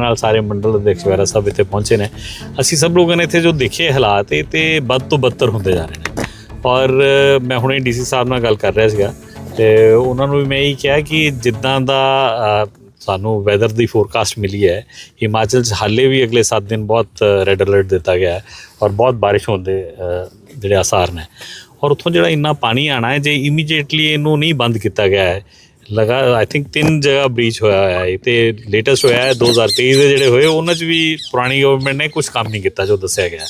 ਨਾਲ ਸਾਰੇ ਮੰਡਲ ਅਧਿਕਸ਼ ਵਗੈਰਾ ਸਭ ਇੱਥੇ ਪਹੁੰਚੇ ਨੇ। ਅਸੀਂ ਸਭ ਲੋਕਾਂ ਨੇ ਇੱਥੇ ਜੋ ਦੇਖੇ ਹਾਲਾਤ, ਇਹ ਤੇ ਵੱਧ ਤੋਂ ਬੱਤਰ ਹੁੰਦੇ ਜਾ ਰਹੇ ਨੇ। ਔਰ ਮੈਂ ਹੁਣੇ ਡੀਸੀ ਸਾਹਿਬ ਨਾਲ ਗੱਲ ਕਰ ਰਿਹਾ ਸੀਗਾ ਤੇ ਉਹਨਾਂ ਨੂੰ ਵੀ ਮੈਂ ਇਹ ਕਿਹਾ ਕਿ ਜਿੱਦਾਂ ਦਾ ਸਾਨੂੰ ਵੈਦਰ ਦੀ ਫੋਰਕਾਸਟ ਮਿਲੀ ਹੈ, ਹਿਮਾਚਲ 'ਚ ਹਾਲੇ ਵੀ ਅਗਲੇ 7 ਦਿਨ ਬਹੁਤ ਰੈੱਡ ਅਲਰਟ ਦਿੱਤਾ ਗਿਆ ਹੈ ਔਰ ਬਹੁਤ ਬਾਰਿਸ਼ ਹੋਣ ਦੇ ਜਿਹੜੇ ਆਸਾਰ ਨੇ। ਔਰ ਉੱਥੋਂ ਜਿਹੜਾ ਇੰਨਾ ਪਾਣੀ ਆਣਾ ਹੈ, ਜੇ ਇਮੀਡੀਏਟਲੀ ਇਹਨੂੰ ਨਹੀਂ ਬੰਦ ਕੀਤਾ ਗਿਆ ਹੈ ਲਗਾ ਆਈ ਥਿੰਕ ਤਿੰਨ ਜਗ੍ਹਾ ਬ੍ਰੀਚ ਹੋਇਆ ਹੋਇਆ ਹੈ। ਤੇ ਲੇਟੈਸਟ ਹੋਇਆ ਹੈ 2023 ਦੇ ਜਿਹੜੇ ਹੋਏ, ਉਹਨਾਂ 'ਚ ਵੀ ਪੁਰਾਣੀ ਗਵਰਨਮੈਂਟ ਨੇ ਕੁਝ ਕੰਮ ਨਹੀਂ ਕੀਤਾ ਜੋ ਦੱਸਿਆ ਗਿਆ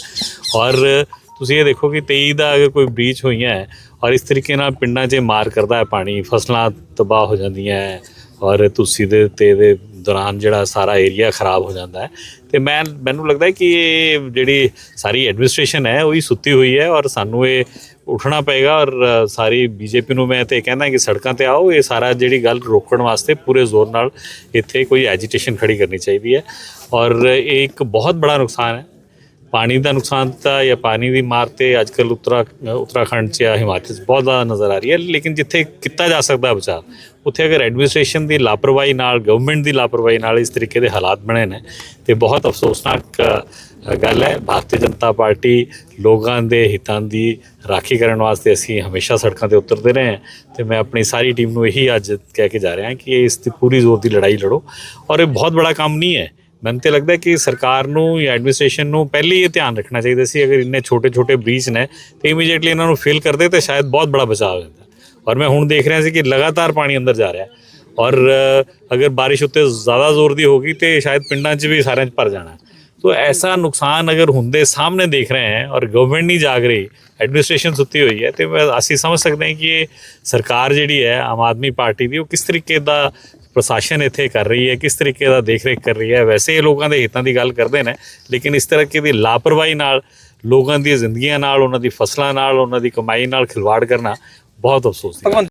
ਔਰ ਤੁਸੀਂ ਇਹ ਦੇਖੋ ਕਿ 23 ਦਾ ਅਗਰ ਕੋਈ ਬ੍ਰੀਚ ਹੋਈਆਂ ਹੈ, ਔਰ ਇਸ ਤਰੀਕੇ ਨਾਲ ਪਿੰਡਾਂ 'ਚ ਮਾਰ ਕਰਦਾ ਹੈ ਪਾਣੀ, ਫਸਲਾਂ ਤਬਾਹ ਹੋ ਜਾਂਦੀਆਂ ਹੈ ਔਰ ਤੁਸੀਂ ਦੇ ਤੇ ਦੇ ਦੌਰਾਨ ਜਿਹੜਾ ਸਾਰਾ ਏਰੀਆ ਖਰਾਬ ਹੋ ਜਾਂਦਾ ਹੈ। ਤੇ ਮੈਂ ਮੈਨੂੰ ਲੱਗਦਾ ਹੈ ਕਿ ਇਹ ਜਿਹੜੀ ਸਾਰੀ ਐਡਮਿਨਿਸਟ੍ਰੇਸ਼ਨ ਹੈ ਉਹ ਹੀ ਸੁੱਤੀ ਹੋਈ ਹੈ ਔਰ ਸਾਨੂੰ ਇਹ ਉੱਠਣਾ ਪਏਗਾ ਔਰ ਅ, ਸਾਰੀ ਬੀਜੇਪੀ ਨੂੰ ਮੈਂ ਤੇ ਕਹਿੰਦਾ ਕਿ ਸੜਕਾਂ ਤੇ ਆਓ ਇਹ ਸਾਰਾ ਜਿਹੜੀ ਗੱਲ ਰੋਕਣ ਵਾਸਤੇ ਪੂਰੇ ਜ਼ੋਰ ਨਾਲ ਇੱਥੇ ਕੋਈ ਐਜੀਟੇਸ਼ਨ ਖੜੀ ਕਰਨੀ ਚਾਹੀਦੀ ਹੈ। ਔਰ ਇਹ ਇੱਕ ਬਹੁਤ ਬੜਾ ਨੁਕਸਾਨ ਹੈ। ਪਾਣੀ ਦਾ ਨੁਕਸਾਨ ਤਾਂ ਜਾਂ ਪਾਣੀ ਦੀ ਮਾਰ ਤੇ ਅੱਜਕੱਲ ਉੱਤਰਾ, ਉੱਤਰਾਖੰਡ 'ਚ ਜਾਂ ਹਿਮਾਚਲ 'ਚ ਬਹੁਤ ਜ਼ਿਆਦਾ ਨਜ਼ਰ ਆ ਰਹੀ ਹੈ। ਲੇਕਿਨ ਜਿੱਥੇ ਕੀਤਾ ਜਾ ਸਕਦਾ ਬਚਾਅ, ਉੱਥੇ ਅਗਰ ਐਡਮਿਨਿਸਟ੍ਰੇਸ਼ਨ ਦੀ ਲਾਪਰਵਾਹੀ ਨਾਲ ਗਵਰਨਮੈਂਟ ਦੀ ਲਾਪਰਵਾਹੀ ਨਾਲ ਇਸ ਤਰੀਕੇ ਦੇ ਹਾਲਾਤ ਬਣੇ ਨੇ, ਤੇ ਬਹੁਤ ਅਫਸੋਸਨਾਕ ਗੱਲ ਹੈ। ਭਾਰਤੀ ਜਨਤਾ ਪਾਰਟੀ ਲੋਕਾਂ ਦੇ ਹਿੱਤਾਂ ਦੀ ਰਾਖੀ ਕਰਨ ਵਾਸਤੇ ਅਸੀਂ ਹਮੇਸ਼ਾ ਸੜਕਾਂ ਤੇ ਉਤਰਦੇ ਰਹੇ ਹਾਂ ਤੇ ਮੈਂ ਆਪਣੀ ਸਾਰੀ ਟੀਮ ਨੂੰ ਇਹੀ ਅੱਜ ਕਹਿ ਕੇ ਜਾ ਰਿਹਾ ਕਿ ਇਸ ਦੀ ਪੂਰੀ ਜ਼ੋਰ ਦੀ ਲੜਾਈ ਲੜੋ। ਔਰ ਇਹ ਬਹੁਤ ਬੜਾ ਕੰਮ ਨਹੀਂ ਹੈ। ਮੈਨੂੰ ਤੇ ਲੱਗਦਾ ਕਿ ਸਰਕਾਰ ਨੂੰ ਜਾਂ ਐਡਮਿਨਿਸਟ੍ਰੇਸ਼ਨ ਨੂੰ ਪਹਿਲੇ ਹੀ ਇਹ ਧਿਆਨ ਰੱਖਣਾ ਚਾਹੀਦਾ ਸੀ, ਅਗਰ ਇੰਨੇ ਛੋਟੇ-ਛੋਟੇ ਬ੍ਰੀਚ ਨੇ, ਤੇ ਇਮੀਡੀਏਟਲੀ ਇਹਨਾਂ ਨੂੰ ਫਿਲ ਕਰਦੇ ਤੇ ਸ਼ਾਇਦ ਬਹੁਤ ਬੜਾ ਬਚਾਅ ਹੋ ਜਾਂਦਾ। ਔਰ ਮੈਂ ਹੁਣ ਦੇਖ ਰਿਹਾ ਸੀ ਕਿ ਲਗਾਤਾਰ ਪਾਣੀ ਅੰਦਰ ਜਾ ਰਿਹਾ ਔਰ ਅਗਰ ਬਾਰਿਸ਼ ਉੱਤੇ ਜ਼ਿਆਦਾ ਜ਼ੋਰ ਦੀ ਹੋਗੀ ਤੇ ਸ਼ਾਇਦ ਪਿੰਡਾਂ 'ਚ ਵੀ ਸਾਰਿਆਂ 'ਚ ਭਰ ਜਾਣਾ ਤੋ ਐਸਾ ਨੁਕਸਾਨ ਅਗਰ ਹੁੰਦੇ ਸਾਹਮਣੇ ਦੇਖ ਰਹੇ हैं ਔਰ ਗਵਰਨਮੈਂਟ ਨਹੀਂ ਜਾਗ ਰਹੀ ਐਡਮਿਨਿਸਟ੍ਰੇਸ਼ਨ ਸੁੱਤੀ ਹੋਈ ਹੈ, ਤੇ ਅਸੀਂ ਸਮਝ ਸਕਦੇ ਹਾਂ ਕਿ ਇਹ ਸਰਕਾਰ ਜਿਹੜੀ ਹੈ, ਆਮ ਆਦਮੀ ਪਾਰਟੀ ਦੀ, ਉਹ ਕਿਸ ਤਰੀਕੇ ਦਾ ਪ੍ਰਸ਼ਾਸਨ ਇੱਥੇ ਕਰ ਰਹੀ ਹੈ, ਕਿਸ ਤਰੀਕੇ ਦਾ ਦੇਖ ਰੇਖ ਕਰ ਰਹੀ ਹੈ, ਵੈਸੇ ਇਹ ਲੋਕਾਂ ਦੇ ਹਿੱਤਾਂ ਦੀ ਗੱਲ ਕਰਦੇ ਨੇ, ਲੇਕਿਨ ਇਸ ਤਰ੍ਹਾਂ ਦੀ ਲਾਪਰਵਾਹੀ ਨਾਲ, ਲੋਕਾਂ ਦੀਆਂ ਜ਼ਿੰਦਗੀਆਂ ਨਾਲ, ਉਹਨਾਂ ਦੀ ਫਸਲਾਂ ਨਾਲ, ਉਹਨਾਂ ਦੀ ਕਮਾਈ ਨਾਲ ਖਿਲਵਾੜ ਕਰਨਾ ਬਹੁਤ ਅਫਸੋਸ ਦੀ ਹੈ।